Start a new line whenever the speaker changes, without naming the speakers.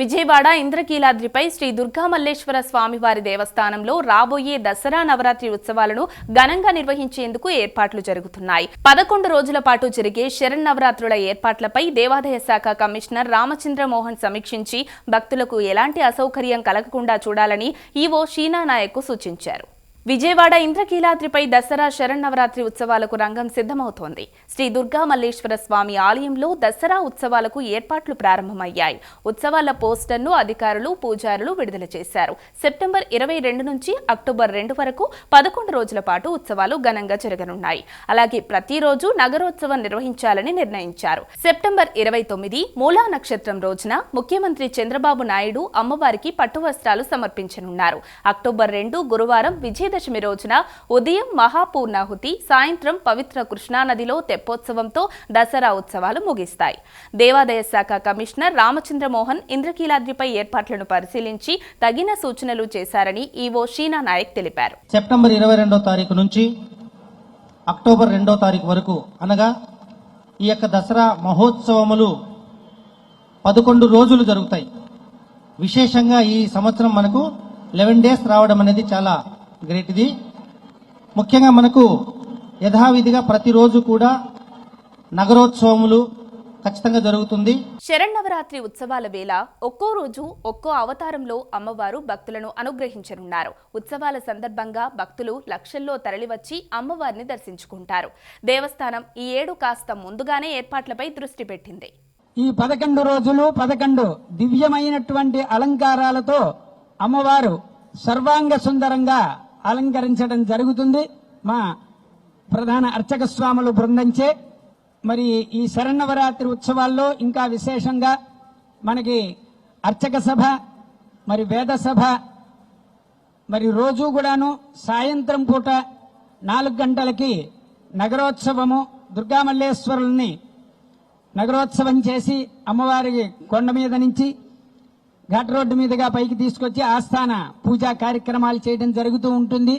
విజయవాడ ఇంద్రకీలాద్రిపై శ్రీ దుర్గామల్లేశ్వర స్వామివారి దేవస్థానంలో రాబోయే దసరా నవరాత్రి ఉత్సవాలను ఘనంగా నిర్వహించేందుకు ఏర్పాట్లు జరుగుతున్నాయి. పదకొండు రోజుల పాటు జరిగే శరన్నవరాత్రుల ఏర్పాట్లపై దేవాదాయ శాఖ కమిషనర్ రామచంద్ర మోహన్ సమీక్షించి భక్తులకు ఎలాంటి అసౌకర్యం కలగకుండా చూడాలని ఈవో షీనా నాయక్ సూచించారు. విజయవాడ ఇంద్రకీలాద్రిపై దసరా శరన్నవరాత్రి ఉత్సవాలకు రంగం సిద్ధమవుతోంది. శ్రీ దుర్గా మల్లేశ్వర స్వామి ఆలయంలో దసరా ఉత్సవాలకు ఏర్పాట్లు ప్రారంభమయ్యాయి. ఉత్సవాల పోస్టర్ను అధికారులు పూజారులు విడుదల చేశారు. సెప్టెంబర్ ఇరవై రెండు నుంచి అక్టోబర్ రెండు వరకు పదకొండు రోజుల పాటు ఉత్సవాలు ఘనంగా జరగనున్నాయి. అలాగే ప్రతిరోజు నగరోత్సవం నిర్వహించాలని నిర్ణయించారు. సెప్టెంబర్ ఇరవై తొమ్మిది మూలా నక్షత్రం రోజున ముఖ్యమంత్రి చంద్రబాబు నాయుడు అమ్మవారికి పట్టు వస్త్రాలు సమర్పించనున్నారు. అక్టోబర్ రెండు గురువారం విజయదశమి రోజున ఉదయం మహాపూర్ణాహుతి సాయంత్రం పవిత్ర కృష్ణానదిలో తెప్పోత్సవంతో దసరా ఉత్సవాలు ముగిస్తాయి. దేవాదాయ శాఖ కమిషనర్ రామచంద్ర మోహన్ ఇంద్రకీలాద్రిపై ఏర్పాట్లను పరిశీలించి తగిన సూచనలు చేశారని ఈవో షీనా నాయక్ తెలిపారు.
సెప్టెంబర్ ఇరవై రెండో తారీఖు నుంచి అక్టోబర్ రెండో తారీఖు వరకు అనగా ఈ యొక్క దసరా మహోత్సవములు పదకొండు రోజులు జరుగుతాయి. విశేషంగా ఈ సంవత్సరం మనకు లెవెన్ డేస్ రావడం అనేది చాలా గ్రేట్ ఇది ముఖ్యంగా మనకు యథావిధిగా ప్రతిరోజు కూడా నగరోత్సవములు ఖచ్చితంగా జరుగుతుంది.
శరన్నవరాత్రి ఉత్సవాల వేళ ఒక్కో రోజు ఒక్కో అవతారంలో అమ్మవారు భక్తులను అనుగ్రహించనున్నారు. ఉత్సవాల సందర్భంగా భక్తులు లక్షల్లో తరలివచ్చి అమ్మవారిని దర్శించుకుంటారు. దేవస్థానం ఈ ఏడు కాస్త ముందుగానే ఏర్పాట్లపై దృష్టి పెట్టింది.
ఈ పదకొండు రోజులు పదకొండు దివ్యమైనటువంటి అలంకారాలతో అమ్మవారు సర్వాంగ సుందరంగా అలంకరించడం జరుగుతుంది. మా ప్రధాన అర్చక స్వాములు బృందంచే. మరి ఈ శరన్నవరాత్రి ఉత్సవాల్లో ఇంకా విశేషంగా మనకి అర్చక సభ మరి వేద సభ మరి రోజు కూడాను సాయంత్రం పూట నాలుగు గంటలకి నగరోత్సవము దుర్గామల్లేశ్వరుల్ని నగరోత్సవం చేసి అమ్మవారికి కొండ మీద నుంచి ఘాట్ రోడ్డు మీదుగా పైకి తీసుకొచ్చి ఆస్థాన పూజా కార్యక్రమాలు చేయడం జరుగుతూ ఉంటుంది.